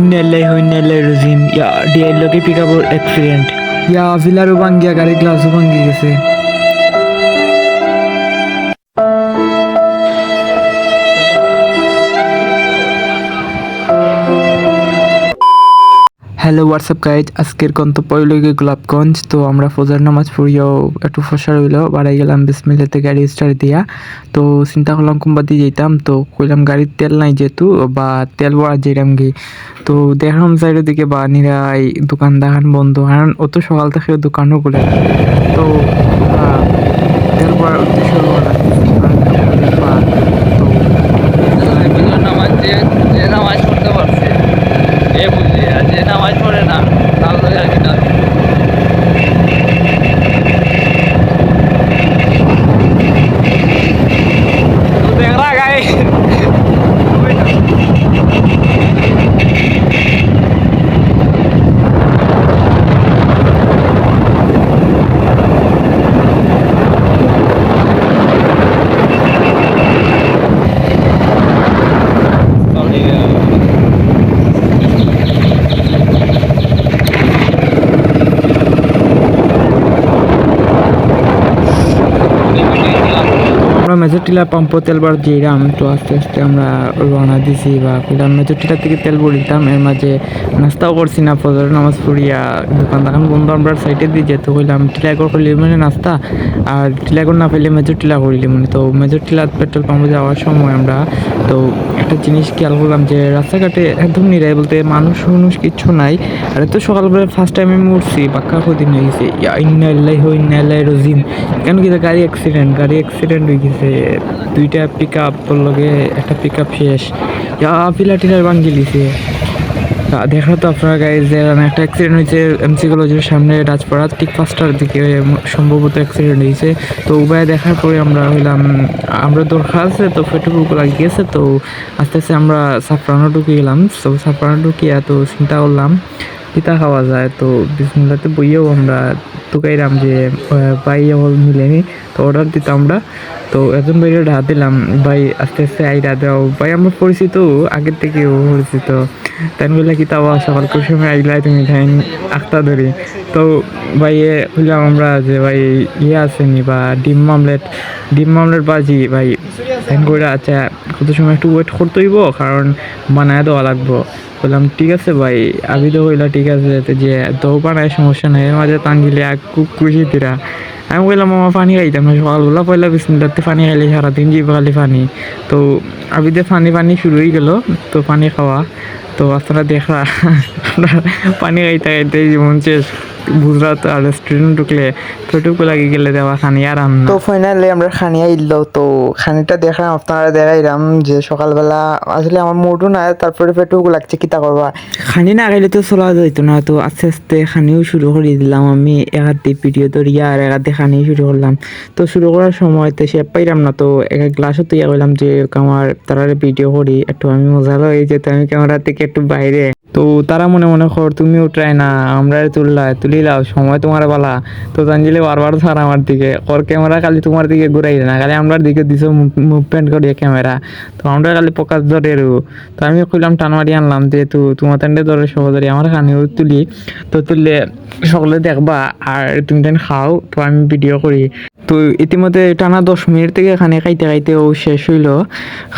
ইন্নাল্লাহি ওয়া ইন্না ইলাইহি রাজিউন। ইয়া ডিয়ার লগে পিকআপর অ্যাক্সিডেন্ট ইয়া ভিলারও ভাঙ্গিয়া গাড়ি গ্লাসও ভাঙ্গি গেছে। হ্যালো হোয়াটসঅ্যাপ গাইজ আজকের গন্তব্য হইল গিয়ে গোলাপগঞ্জ। তো আমরা ফজর নামাজ পড়িয়াও একটু ফসর হইল বাড়াই গেলাম বিসমিল্লাতে গাড়ি স্টার্ট দিয়া। তো চিন্তা করলাম দিয়ে যেতাম তো কইলাম গাড়ির তেল নাই যেহেতু, বা তেল ভরা যেতাম গিয়ে তো দেখলাম সাইডের দিকে বা নিরাই দোকান দেখান বন্ধ কারণ অত সকাল থেকে দোকানও খুলে তো তেল ভরার উদ্দেশ্য রওনা দিয়েছি। কারণ আমরা বা- তো নামাজ যে যে নামাজ পড়তে পারছে এ বুঝলি আর যে নামাজ পড়ে না তার লগে আর কি না তো দেখ রা গায়ে আমরা মেজর টিলা পাম্প তেল বার যেরাম তো আস্তে আস্তে আমরা রওনা দিছি বা কইলাম মেজর টিলা থেকে তেল ভরিতাম এর মাঝে নাস্তাও করছি না, ফজর নামাজ পড়িয়া দোকান দোকান বন্ধ আমরা সাইডে দিয়ে যেতে কইলাম টিলাগর করলে মানে নাস্তা, আর টিলাগর না পেলে মেজর টিলা করিলে মানে। তো মেজর টিলা পেট্রোল পাম্পে যাওয়ার সময় আমরা, তো একটা জিনিস খেয়াল করলাম যে রাস্তাঘাটে একদম নিরাই বলতে মানুষ মানুষ কিচ্ছু নাই। আর তো সকালবেলা ফার্স্ট টাইম উঠছি, বাক্কা ক্ষতি হয়ে গেছে ইয়া, ইন্না ইল্লাহি ওয়া ইন্না ইলাইহি কেন কি গাড়ি অ্যাক্সিডেন্ট গাড়ি অ্যাক্সিডেন্ট হয়ে গেছে। দুইটা পিক আপ লগে, একটা পিক আপ শেষ। ইয়া পিলা টিলার ভাঙ্গি লিছে দেখা তো আপনার গাড়ি যে একটা অ্যাক্সিডেন্ট হয়েছে এমসি কলেজের সামনে রাজপাড়া ঠিক পাঁচটার দিকে সম্ভবত অ্যাক্সিডেন্ট হয়েছে। তো উভয় দেখার পরে আমরা হইলাম, আমরা দরকার আছে, তো পেট্রোল লাগিয়েছে তো আস্তে আস্তে আমরা সাফরানো ঢুকে গেলাম। তো সাফরানো ঢুকিয়া তো চিন্তা করলাম পিতা খাওয়া যায়। তো বিসমুল্লাতে বইয়েও আমরা তুকাইলাম যে ভাই হল মিলেনি, তো অর্ডার দিতাম আমরা। তো একজন ভাইয়ের ডাক দিলাম, ভাই আস্তে আস্তে আইরা দাও। ভাই আমরা পরিচিত, আগের থেকেও পরিচিত। তাই বললে কি তাও সকালকার সময় আইলাই তুমি তাই আখতা ধরি। তো ভাই এ বললাম আমরা যে ভাই ইয়ে আসেনি বা ডিম মামলেট ডিম মামলেট বাজি ভাই তাই করে আচ্ছা কত সময় একটু ওয়েট করতে হইব, কারণ বানায় দেওয়া লাগবো। বললাম, ঠিক আছে ভাই আমি তো কইলা ঠিক আছে যে তো বানায় সমস্যা নাই, এর মাঝে টান দিলে এক খুব খুশি তিরা। আমি বললাম মামা, পানি খাইতাম না, সকালবেলা পয়লা বিসমিল্লাতে পানি খাইলে সারাদিন জিবা খালি পানি। তো আবিতে পানি পানি শুরু হয়ে গেল, তো পানি খাওয়া। তো আপনারা দেখা আমরা পানি খাইতে খাইতে জীবন শেষ। গুজরাট আর রেস্টুরেন্ট ঢুকলে পেটুকু লাগি গেলে দেওয়া খানি আরাম তো ফাইনালি আমরা খানিয়া ইল্লো তো খানিটা দেখলাম আপনারা দেখাইলাম যে সকালবেলা আসলে আমার মোটও না তারপরে পেটুকু লাগছে কিতা করবা? খানি না গেলে তো চলা যাইতো না তো আস্তে আস্তে খানিও শুরু করে দিলাম আমি একাতে ভিডিও ধরিয়া আর একাতে খানিও শুরু করলাম। তো শুরু করার সময় তো সে পাইলাম না তো এক গ্লাসও তৈরি করলাম যে আমার তারা ভিডিও করি একটু আমি মজা লই যে আমি ক্যামেরা থেকে একটু বাইরে। তো তারা মনে মনে কর, তুমিও ট্রাই না আমরা তুললা তুলি লাও, সময় তোমার বালা। তো তানজিলে বারবার ধর আমার দিকে ওর ক্যামেরা খালি তোমার দিকে ঘুরাই না, খালি আমরার দিকে দিছো মুভমেন্ট করিয়ে ক্যামেরা তো আমরা খালি প্রকাশ ধরে তো আমি কইলাম টানমারি আনলাম যেহেতু তোমার তান্ডে ধরে সহজরে আমার খানিও তুলি। তো তুললে সকলে দেখবা, আর তুমি তেন খাও? তো আমি ভিডিও করি। তো ইতিমধ্যে টানা দশ মিনিট থেকে এখানে খাইতে খাইতে ও শেষ হইল।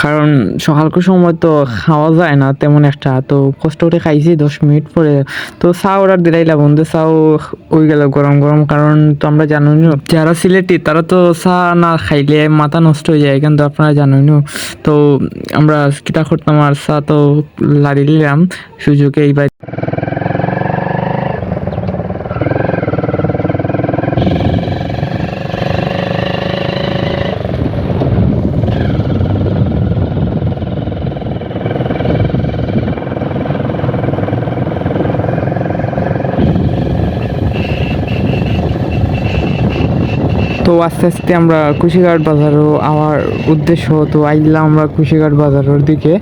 কারণ সকালকার সময় তো খাওয়া যায় না তেমন একটা তো কষ্ট করে খাইছি দশ মিনিট পরে। তো চা অর্ডার দিলাইলা বন্ধু চাও ওই গেল গরম গরম। কারণ তো আমরা জানোই না, যারা সিলেটি তারা তো চা না খাইলে মাথা নষ্ট হয়ে যায় কিন্তু আপনারা জানোই না। তো আমরা কিতা করতাম আর চা তো লাড়ি নিলাম সুযোগে এইবার তো আস্তে আস্তে আমরা কুশিঘাট বাজারও আমার উদ্দেশ্য, তো আইলাম আমরা কুশিঘাট বাজারের দিকে।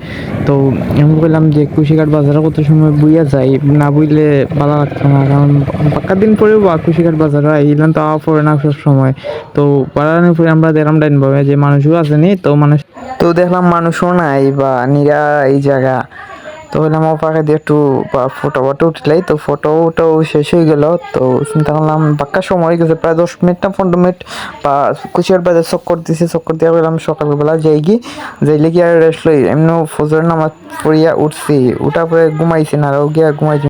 তো আমি বললাম যে কুশিঘাট বাজারে কত সময় বুইয়া যাই না বুইলে ভালো লাগতো না, কারণ পাক্কা দিন পরেও বা কুশিঘাট বাজারে আইলাম তো আওয়া পড়ে না সব সময়। তো পাড়ানোর পরে আমরা দেখলাম ডাইন ভাবে যে মানুষও আসেনি তো মানুষ তো দেখলাম মানুষও নাই বা নিরা এই জায়গা। তো বললাম ওপাকে দিয়ে একটু ফটো ফটো উঠলাই। তো ফটো উঠাও শেষ হয়ে গেল। তো চিন্তা করলাম বাক্কা সময় হয়ে গেছে, প্রায় দশ মিনিট না পনেরো মিনিট বা কুচিয়ার বাজার চক্কর দিছি চক্কর দিয়ে বললাম, সকালবেলা যাই গি যাইলে কি আর রেস্ট লই। এমনি ফজরের নামাজ পড়িয়া উঠছি, উঠার পরে ঘুমাইছি না, আর গিয়া ঘুমাইছি।